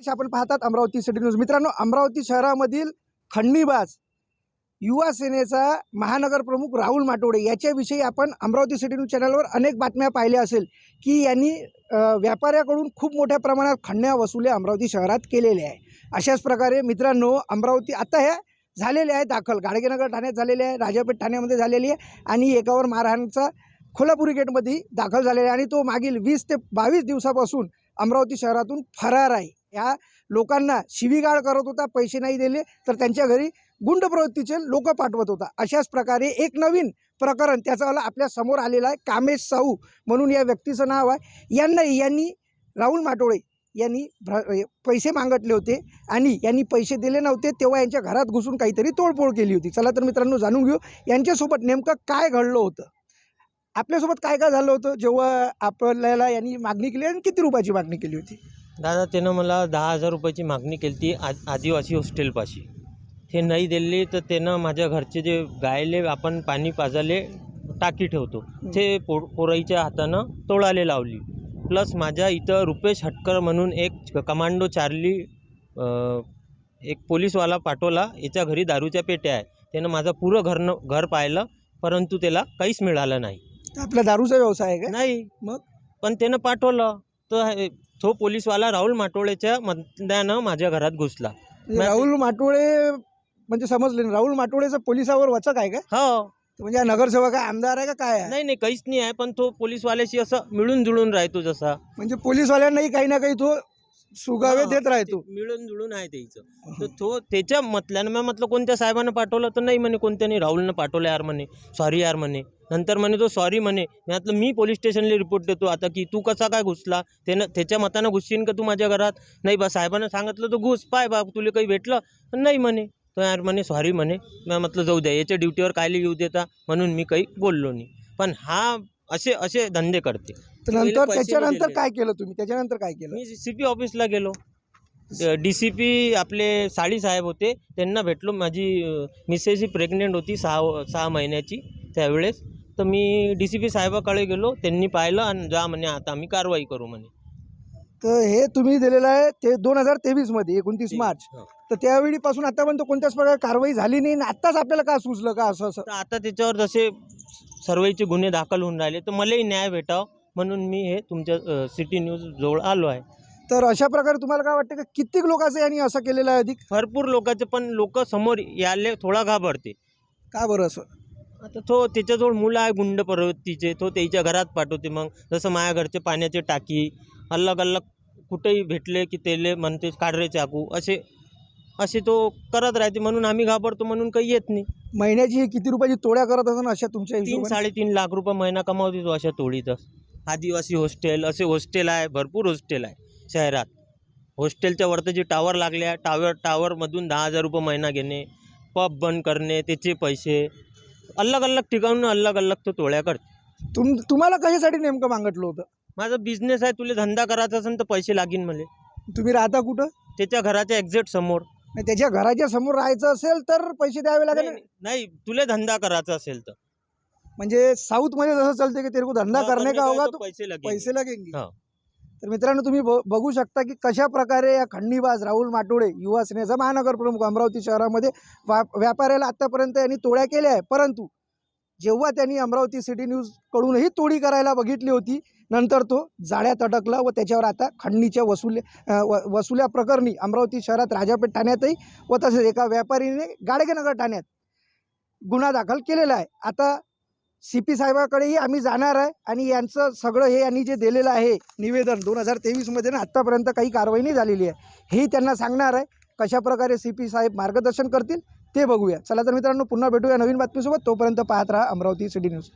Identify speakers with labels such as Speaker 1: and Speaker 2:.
Speaker 1: आपण पाहतात Amravati city news मित्रांनो अमरावती शहरामधील खंडणीबाज युवा सेनेचा महानगर प्रमुख राहुल माटोडे याच्याविषयी आपण अमरावती सिटी न्यूज चॅनलवर अनेक बातम्या पाहिल्या असेल की यांनी व्यापाऱ्याकडून खूप मोठ्या प्रमाणात खंडण्या वसुल्या अमरावती शहरात केलेल्या आहे अशाच प्रकारे मित्रांनो अमरावती आता ह्या झालेल्या आहे दाखल. गाडगेनगर ठाण्यात झालेले आहे राजापेठ ठाण्यामध्ये झालेली आहे आणि एकावर मारहाणचा खोलापुरी गेटमध्ये दाखल झालेला आहे आणि तो मागील वीस ते बावीस दिवसापासून अमरावती शहरातून फरार आहे. या लोकांना शिवीगाळ करत होता पैसे नाही दिले तर त्यांच्या घरी गुंड प्रवृत्तीचे लोक पाठवत होता. अशाच प्रकारे एक नवीन प्रकरण त्याचावाला आपल्यासमोर आलेला आहे कामेश साहू म्हणून या व्यक्तीचं नाव आहे. यांना यांनी राहुल माटोळे यांनी भ्र पैसे मागटले होते आणि यांनी पैसे दिले नव्हते तेव्हा यांच्या घरात घुसून काहीतरी तोडफोड केली होती. चला तर मित्रांनो जाणून घेऊ यांच्यासोबत नेमकं काय घडलं होतं? आपल्यासोबत काय काय झालं होतं? जेव्हा आपल्याला यांनी मागणी केली आणि किती रुपयाची मागणी केली होती?
Speaker 2: दादा त्यानं मला दहा हजार रुपयाची मागणी केली ती आ आदिवासी हॉस्टेलपाशी. ते नाही दिली तर त्यानं माझ्या घरचे जे गायले आपण पाणी पाजाले टाकी ठेवतो. ते पो पोराईच्या हातानं तोडाले लावली. प्लस माझ्या इथं रुपेश हटकर म्हणून एक कमांडो चार्ली एक पोलीसवाला पाठवला. याच्या घरी दारूच्या पेट्या आहे त्यानं माझं पुरं घरनं घर पाहिलं परंतु त्याला काहीच मिळालं नाही.
Speaker 1: आपला दारूचा व्यवसाय आहे का?
Speaker 2: नाही.
Speaker 1: मग?
Speaker 2: पण त्यानं पाठवलं. हे- तो पोलीसवाला राहुल माटोळेच्या मदल्यानं माझ्या घरात घुसला.
Speaker 1: म्हणजे राहुल माटोळे म्हणजे समजले. राहुल माटोळेचं पोलिसावर वचक आहे का?
Speaker 2: हो.
Speaker 1: म्हणजे हा नगरसेवक आहे आमदार आहे का काय आहे?
Speaker 2: नाही नाही काहीच नाही आहे पण तो पोलीसवाल्याशी असं मिळून जुळून राहतो जसा.
Speaker 1: म्हणजे पोलीसवाल्यांनाही काही ना काही तो सुगावे देत राहतो.
Speaker 2: मिळून जुळून आहे त्याचं. तर तो त्याच्या मतल्यानं मी म्हटलं कोणत्या साहेबानं पाठवलं तर नाही म्हणे कोणत्याने राहुलनं पाठवलं यार म्हणे सॉरी यार म्हणे. नंतर म्हणे तो सॉरी म्हणे. मी म्हटलं मी पोलीस स्टेशनला रिपोर्ट देतो. आता की तू कसा काय घुसला? त्यानं त्याच्या मतानं घुसशील का तू माझ्या घरात? नाही बा साहेबानं सांगितलं तर घुस पाय बा तुला काही भेटलं? तर नाही म्हणे. तो यार म्हणे सॉरी म्हणे. मी म्हटलं जाऊ द्या याच्या ड्युटीवर कायले येऊ देता? म्हणून मी काही बोललो नाही. पण हा असे असे धंदे करते.
Speaker 1: तर
Speaker 2: पहिले
Speaker 1: नंतर
Speaker 2: पैसे
Speaker 1: त्याच्यानंतर
Speaker 2: दिलेले.
Speaker 1: काय केलं तुम्ही? त्याच्यानंतर काय केलं?
Speaker 2: मी सी पी ऑफिसला गेलो. डी सी पी आपले साडी साहेब होते. त्यांना भेटलो. माझी मिसेस ही प्रेग्नेंट होती सहा सहा महिन्याची त्यावेळेस. तर मी डी सी पी साहेबाकडे गेलो. त्यांनी पाहिलं आणि जा म्हणे आता आम्ही कारवाई करू म्हणे.
Speaker 1: तर हे तुम्ही दिलेलं आहे ते दोन हजार तेवीसमध्ये एकोणतीस मार्च.
Speaker 2: हो.
Speaker 1: तर त्यावेळीपासून आतापर्यंत कोणत्याच प्रकारे कारवाई झाली नाही आणि आत्ताच आपल्याला का सुचलं का असं असं?
Speaker 2: तर आता त्याच्यावर जसे सर्वेचे गुन्हे दाखल होऊन राहिले. तर मलाही न्याय भेटावं म्हणून मी हे तुमच्या सिटी न्यूज जवळ आलो आहे.
Speaker 1: तर अशा प्रकारे तुम्हाला काय वाटतं का कित्येक लोकांचं यांनी असं केलेलं आहे अधिक?
Speaker 2: भरपूर लोकांचे पण लोक समोर यायले थोडा घाबरते.
Speaker 1: का बरं असं?
Speaker 2: आता तो त्याच्याजवळ मुलं आहे गुंड प्रवृत्तीचे तो त्याच्या घरात पाठवते मग. जसं माझ्या घरचे पाण्याचे टाकी अलग अलग कुठेही भेटले की तेले म्हणते काढरे चाकू. असे असे तो करत राहते म्हणून आम्ही घाबरतो म्हणून काही येत नाही.
Speaker 1: महिन्याची हे किती रुपयाची तोड्या करत असं अशा तुमच्या
Speaker 2: तीन
Speaker 1: हिशोबाने?
Speaker 2: साडेतीन लाख रुपये महिना कमावते तो अशा तोडीतच आदिवासी हॉस्टेल असे हॉस्टेल आहे भरपूर हॉस्टेल आहे शहरात. हॉस्टेलच्या वरती जे टावर लागले आहे टावर टावरमधून दहा हजार रुपये महिना घेणे पब बंद करणे त्याचे पैसे अलग अलग ठिकाणून अलग अलग तो तोड्या करते.
Speaker 1: तुम तुम्हाला कशासाठी नेमकं मागितलं होतं?
Speaker 2: माझा बिझनेस आहे तुला धंदा करायचा असेल तर पैसे लागीन मला.
Speaker 1: तुम्ही राहता कुठं?
Speaker 2: त्याच्या घराच्या एक्झॅक्ट समोर.
Speaker 1: नाही, त्याच्या घराच्या समोर राहायचं असेल तर पैसे द्यावे लागेल
Speaker 2: नाही नाही, तुला धंदा करायचा असेल तर
Speaker 1: म्हणजे साऊथमध्ये जसं चालते की तेरे को करने का होगा
Speaker 2: तो पैसे लगेंगे.
Speaker 1: पैसे लगेंगे
Speaker 2: हा.
Speaker 1: तर मित्रांनो तुम्ही ब- बघू शकता की कशा प्रकारे या खंडणीबाज राहुल माटोळे युवा सेनेचा महानगर प्रमुख अमरावती शहरामध्ये व्यापाऱ्याला आतापर्यंत यांनी तोड्या केल्या आहे परंतु जेव्हा त्यांनी अमरावती सिटी न्यूज कडूनही तोडी करायला बघितली होती नंतर तो जाळ्यात अटकला व त्याच्यावर आता खंडणीच्या वसुल्या व वसुल्या प्रकरणी अमरावती शहरात राजापेठ ठाण्यातही व तसेच एका व्यापारीने गाडगेनगर ठाण्यात गुन्हा दाखल केलेला आहे. आता सी पी साहेबाकडेही आम्ही जाणार आहे आणि यांचं सगळं हे यांनी जे दिलेलं आहे निवेदन दोन हजार तेवीसमध्ये ना आत्तापर्यंत काही कारवाई नाही झालेली आहे. हे त्यांना सांगणार आहे. कशाप्रकारे सी पी साहेब मार्गदर्शन करतील ते बघूया. चला तर मित्रांनो पुन्हा भेटूया नवीन बातमीसोबत. तोपर्यंत पाहत राहा अमरावती सिटी न्यूज.